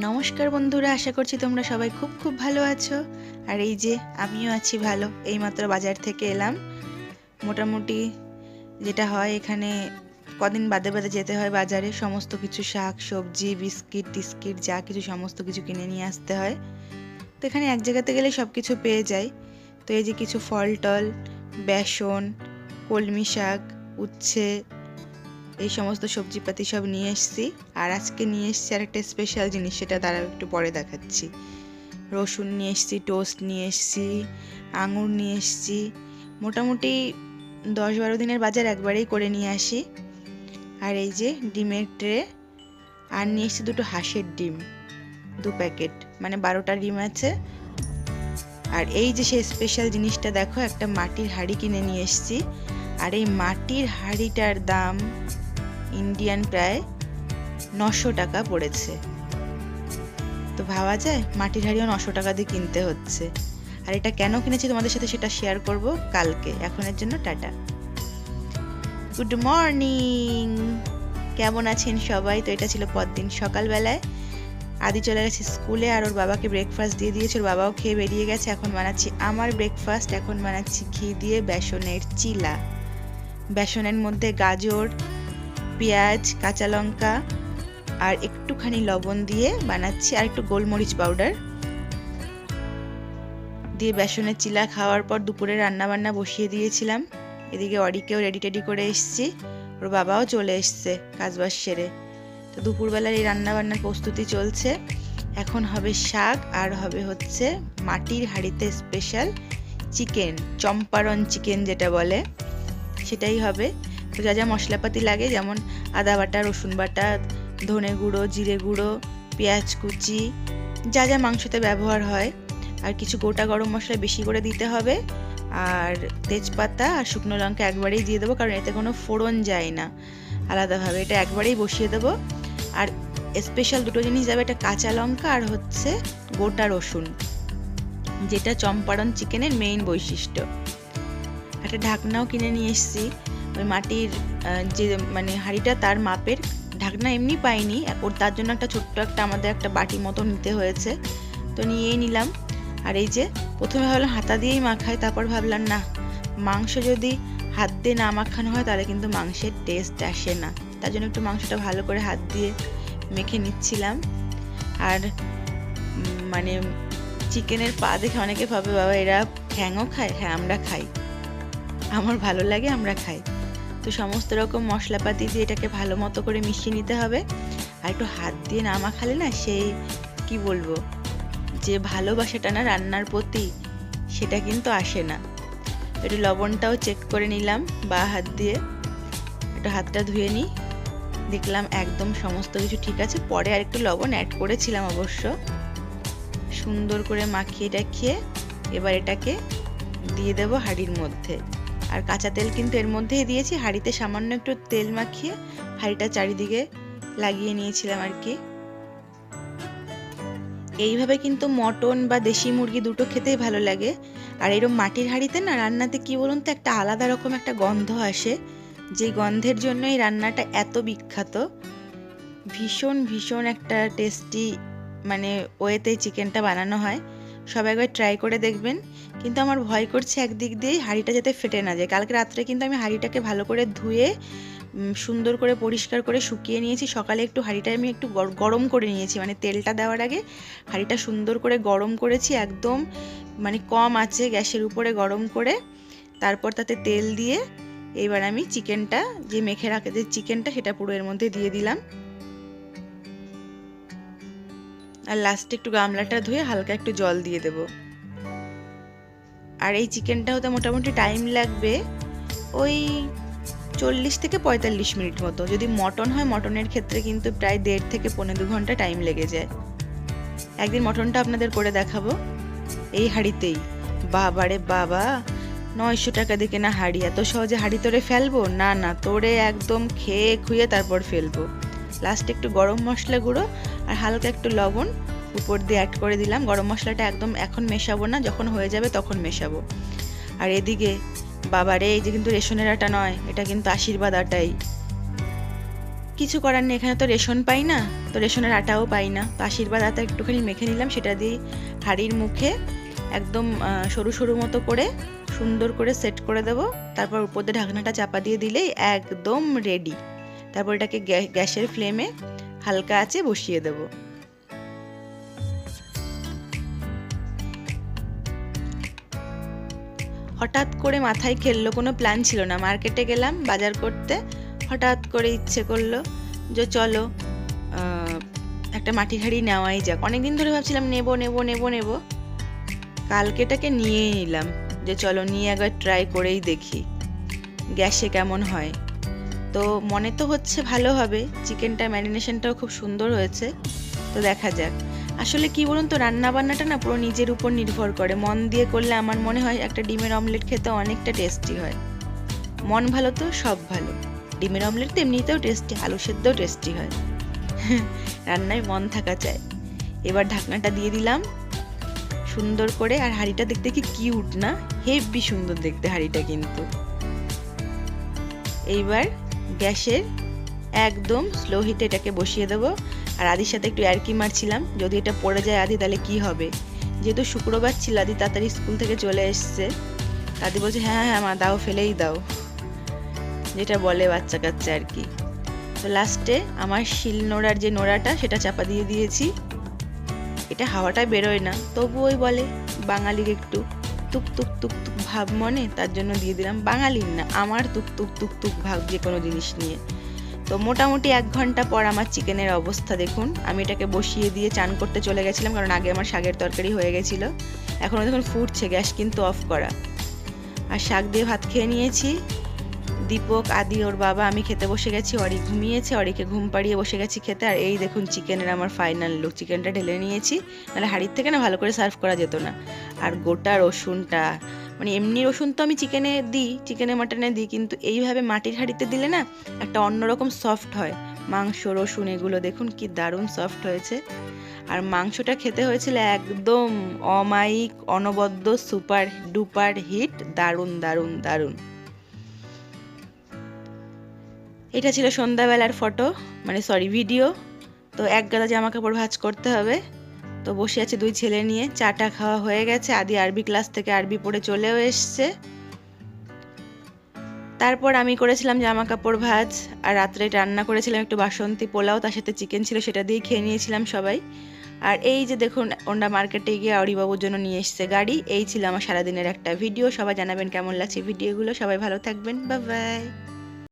নমস্কার বন্ধুরা, আশা করছি তোমরা সবাই খুব খুব ভালো আছো। আর এই যে আমিও আছি ভালো, এইমাত্র বাজার থেকে এলাম। মোটামুটি যেটা হয় এখানে কদিন বাদে বাদে যেতে হয় বাজারে, সমস্ত কিছু শাক, সবজি, বিস্কিট, টিস্কিট, যা কিছু সমস্ত কিছু কিনে নিয়ে আসতে হয়। তো এখানে এক জায়গাতে গেলে সব কিছু পেয়ে যায় তো এই যে কিছু ফল টল, বেসন, কলমি শাক, উচ্ছে এই সমস্ত সবজিপাতি সব নিয়ে এসেছি। আর আজকে নিয়ে এসেছি আর একটা স্পেশাল জিনিস, সেটা তারা একটু পরে দেখাচ্ছি। রসুন নিয়ে এসেছি টোস্ট নিয়ে এসেছি, আঙুর নিয়ে এসেছি। মোটামুটি দশ বারো দিনের বাজার একবারেই করে নিয়ে আসি। আর এই যে ডিমের ট্রে, আর নিয়ে এসেছি দুটো হাঁসের ডিম, দু প্যাকেট। মানে বারোটা ডিম আছে। আর এই যে সেই স্পেশাল জিনিসটা দেখো, একটা মাটির হাঁড়ি কিনে নিয়ে এসেছি। আর এই মাটির হাঁড়িটার দাম ইন্ডিয়ান প্রায় নশো টাকা পড়েছে। তো ভাবা যায়? মাটির হাড়িও নশো টাকা দিয়ে কিনতে হচ্ছে। আর এটা কেন কিনেছি তোমাদের সাথে সেটা শেয়ার করব কালকে। এখনের জন্য টাটা। গুড মর্নিং কেমন আছেন সবাই? তো এটা ছিল পরদিন সকালবেলায়। আদি চলে গেছে স্কুলে আর ওর বাবাকে ব্রেকফাস্ট দিয়ে দিয়েছে। ওর বাবাও খেয়ে বেরিয়ে গেছে। এখন বানাচ্ছি আমার ব্রেকফাস্ট এখন বানাচ্ছি ঘি দিয়ে বেসনের চিলা। বেসনের মধ্যে গাজর পেঁয়াজ, কাঁচা লঙ্কা আর একটুখানি লবণ দিয়ে বানাচ্ছি আর একটু গোলমরিচ পাউডার। দিয়ে বেসনের চিলা খাওয়ার পর দুপুরে রান্না বান্না বসিয়ে দিয়েছিলাম। এদিকে অরিকেও রেডি টেডি করে এসছি। ওর বাবাও চলে এসছে কাজবাজ সেরে। তো দুপুরবেলার এই রান্না বান্নার প্রস্তুতি চলছে। এখন হবে শাক আর হবে হচ্ছে মাটির হাঁড়িতে স্পেশাল চিকেন চম্পারন চিকেন যেটা বলে, সেটাই হবে। যা যা মশলাপাতি লাগে, যেমন আদা বাটা, রসুন বাটা, ধনে গুঁড়ো, জিরে গুঁড়ো, পেঁয়াজ কুচি, যা যা মাংসতে ব্যবহার হয়। আর কিছু গোটা গরম মশলা বেশি করে দিতে হবে। আর তেজপাতা আর শুকনো লঙ্কা একবারেই দিয়ে দেবো, কারণ এতে কোনো ফোড়ন যায় না। আলাদাভাবে এটা একবারেই বসিয়ে দেবো। আর স্পেশাল দুটো জিনিস যাবে, এটা কাঁচা লঙ্কা আর হচ্ছে গোটা রসুন, যেটা চম্পারণ চিকেনের মেইন বৈশিষ্ট্য। একটা ঢাকনাও কিনে নিয়ে এসেছি। ওই মাটির যে মানে হাঁড়িটা তার মাপের, ঢাকনা এমনি পাইনি। ওর তার জন্য একটা ছোট্ট একটা আমাদের একটা বাটি মতো নিতে হয়েছে। তো নিয়েই নিলাম। আর এই যে প্রথমে ভাবলাম হাতা দিয়েই মাখাই, তারপর ভাবলাম না, মাংস যদি হাত দিয়ে না মাখানো হয় তাহলে কিন্তু মাংসের টেস্ট আসে না। তার জন্য একটু মাংসটা ভালো করে হাত দিয়ে মেখে নিচ্ছিলাম। আর মানে চিকেনের পা দেখে অনেকে ভাবে, বাবা, এরা ঠ্যাংও খায়? হ্যাঁ আমরা খাই। আমার ভালো লাগে, আমরা খাই। তো সমস্ত রকম মশলাপাতি দিয়ে এটাকে ভালো মতো করে মিশিয়ে নিতে হবে। আর একটু হাত দিয়ে না মাখালে না সেই, কি বলব, যে ভালোবাসাটা না রান্নার প্রতি, সেটা কিন্তু আসে না। একটু লবণটাও চেক করে নিলাম বা হাত দিয়ে। একটু হাতটা ধুয়ে নিই। দেখলাম একদম সমস্ত কিছু ঠিক আছে। পরে আর একটু লবণ অ্যাড করেছিলাম অবশ্য। সুন্দর করে মাখিয়ে টাখিয়ে এবার এটাকে দিয়ে দেবো হাঁড়ির মধ্যে। আর কাঁচা তেল কিন্তু এর মধ্যেই দিয়েছি। হাঁড়িতে সামান্য একটু তেল মাখিয়ে হাঁড়িটা চারিদিকে লাগিয়ে নিয়েছিলাম আর কি। এইভাবে কিন্তু মটন বা দেশি মুরগি দুটো খেতেই ভালো লাগে। আর এরকম মাটির হাঁড়িতে না রান্নাতে কি বলুন তো একটা আলাদা রকম একটা গন্ধ আসে। যে গন্ধের জন্য এই রান্নাটা এত বিখ্যাত। ভীষণ ভীষণ একটা টেস্টি মানে ওয়েতে চিকেনটা বানানো হয়। সব একবার ট্রাই করে দেখবেন। কিন্তু আমার ভয় করছে একদিক দিয়ে হাঁড়িটা যাতে ফেটে না যায়। কালকে রাত্রে কিন্তু আমি হাঁড়িটাকে ভালো করে ধুয়ে সুন্দর করে পরিষ্কার করে শুকিয়ে নিয়েছি। সকালে একটু হাঁড়িটা আমি একটু গরম করে নিয়েছি। মানে তেলটা দেওয়ার আগে হাঁড়িটা সুন্দর করে গরম করেছি একদম মানে কম আছে গ্যাসের উপরে গরম করে। তারপর তাতে তেল দিয়ে এবার আমি চিকেনটা যে মেখে রাখে যে চিকেনটা সেটা পুরো এর মধ্যে দিয়ে দিলাম। আর লাস্টে একটু গামলাটা ধুয়ে হালকা একটু জল দিয়ে দেব। আর এই চিকেনটা হতে মোটামুটি টাইম লাগবে ওই চল্লিশ থেকে পঁয়তাল্লিশ মিনিট মতো। যদি মটন হয় মটনের ক্ষেত্রে কিন্তু প্রায় দেড় থেকে পনেরো দু ঘণ্টা টাইম লেগে যায়। একদিন মটনটা আপনাদের করে দেখাবো। এই হাঁড়িতেই। বাবারে বাবা নয়শো টাকা দিয়ে কেনা হাঁড়ি। এত সহজে হাঁড়ি তোরে ফেলব? না না তোরে একদম খেয়ে খুয়ে তারপর ফেলব। লাস্টে একটু গরম মশলা গুঁড়ো আর হালকা একটু লবণ, উপর দিয়ে অ্যাড করে দিলাম। গরম মশলাটা একদম এখন মেশাবো না, যখন হয়ে যাবে তখন মেশাবো। আর এদিকে, বাবারে, এই যে কিন্তু রেশনের আটা নয়, এটা কিন্তু আশীর্বাদ আটাই। কিছু করার নেই, এখানে তো রেশন পাই না, তো রেশনের আটাও পাই না। তো আশীর্বাদ আটা একটুখানি মেখে নিলাম, সেটা দিয়ে হাঁড়ির মুখে একদম সরু সরু মতো করে সুন্দর করে সেট করে দেব। তারপর উপর দিয়ে ঢাকনাটা চাপা দিয়ে দিলেই একদম রেডি তারপর এটাকে গ্যা- গ্যাসের ফ্লেমে হালকা আছে বসিয়ে দেব। হঠাৎ করে মাথায় খেললো কোনো প্ল্যান ছিল না। মার্কেটে গেলাম, বাজার করতে। হঠাৎ করে ইচ্ছে করল যে চলো একটা মাটি হাঁড়ি নেওয়াই যাক। অনেকদিন ধরে ভাবছিলাম নেব নেব নেব নেব। কালকেটাকে নিয়েই নিলাম যে চলো নিয়ে একবার ট্রাই করেই দেখি, গ্যাসে কেমন হয়। তো মনে তো হচ্ছে ভালো হবে, চিকেনটা ম্যারিনেশনটাও খুব সুন্দর হয়েছে, তো দেখা যাক। আসলে কি বলুন তো রান্না বান্নাটা না পুরো নিজের উপর নির্ভর করে। মন দিয়ে করলে আমার মনে হয় একটা ডিমের অমলেট খেতে অনেকটা টেস্টি হয়। মন ভালো তো, সব ভালো। ডিমের অমলেট তো এমনিতেও টেস্টি, আলু সেদ্ধও টেস্টি হয়। রান্নায় মন থাকা চাই। এবার ঢাকনাটা দিয়ে দিলাম। সুন্দর করে, আর হাঁড়িটা দেখতে কি কিউট না? হেভি সুন্দর দেখতে হাঁড়িটা কিন্তু। এইবার গ্যাসের একদম স্লো হিটে এটাকে বসিয়ে দেবো। আর আদির সাথে একটু ইয়ার্কি মারছিলাম, যদি এটা পড়ে যায় আদি তাহলে কি হবে? যেহেতু শুক্রবার ছিল, আদি তাড়াতাড়ি স্কুল থেকে চলে এসছে। দাদি বলছে হ্যাঁ হ্যাঁ মা, দাও, ফেলেই দাও। যেটা বলে বাচ্চা কাচ্চা আর কি। তো লাস্টে আমার শিল নোড়ার যে নোড়াটা, সেটা চাপা দিয়ে দিয়েছি। এটা হাওয়াটা বেরোয় না তবু ওই বলে, বাঙালির একটু তুক তুক তুক তুক ভাব মনে, তার জন্য দিয়ে দিলাম বাঙালির না, আমার তুক তুক তুক তুক ভাব যে কোনো জিনিস নিয়ে। তো মোটামুটি এক ঘণ্টা পর আমার চিকেনের অবস্থা দেখুন, আমি এটাকে বসিয়ে দিয়ে চান করতে চলে গেছিলাম, কারণ আগে আমার শাকের তরকারি হয়ে গেছিল। এখনও দেখুন ফুটছে, গ্যাস কিন্তু অফ করা। আর শাক দিয়ে ভাত খেয়ে নিয়েছি। দীপক, আদি, ওর বাবা, আমি খেতে বসে গেছি অরি ঘুমিয়েছে, অরিকে ঘুম পাড়িয়ে বসে গেছি খেতে। আর এই দেখুন চিকেনের আমার ফাইনাল লুক চিকেনটা ঢেলে নিয়েছি। নাহলে হাঁড়ির থেকে না ভালো করে সার্ভ করা যেত না। আর গোটা রসুনটা মানে এমনি রসুন তো আমি চিকেনে দিই চিকেনে মাটনে দিই, কিন্তু এইভাবে মাটির হাঁড়িতে দিলে না একটা অন্যরকম সফট হয়। মাংস, রসুন এগুলো দেখুন কি দারুণ সফট হয়েছে। আর মাংসটা খেতে হয়েছিল একদম অমায়িক, অনবদ্য সুপার ডুপার হিট দারুণ দারুণ দারুণ। এটা ছিল সন্ধ্যাবেলার ফটো মানে সরি ভিডিও তো এক গাদা জামা কাপড় ভাঁজ করতে হবে। তো বসে আছে দুই ছেলে নিয়ে। চাটা খাওয়া হয়ে গেছে। আদি আরবি ক্লাস থেকে আরবি পড়ে চলেও এসছে। তারপর আমি করেছিলাম জামা কাপড় ভাজ, আর রাত্রে রান্না করেছিলাম একটু বাসন্তী পোলাও, তার সাথে চিকেন ছিল সেটা দিয়েই খেয়ে নিয়েছিলাম সবাই। আর এই যে দেখুন ওন্ডা মার্কেটে গিয়ে অরিবাবুর জন্য নিয়ে এসছে গাড়ি। এই ছিল আমার সারাদিনের একটা ভিডিও। সবাই জানাবেন কেমন লাগছে ভিডিওগুলো। সবাই ভালো থাকবেন। বা বাই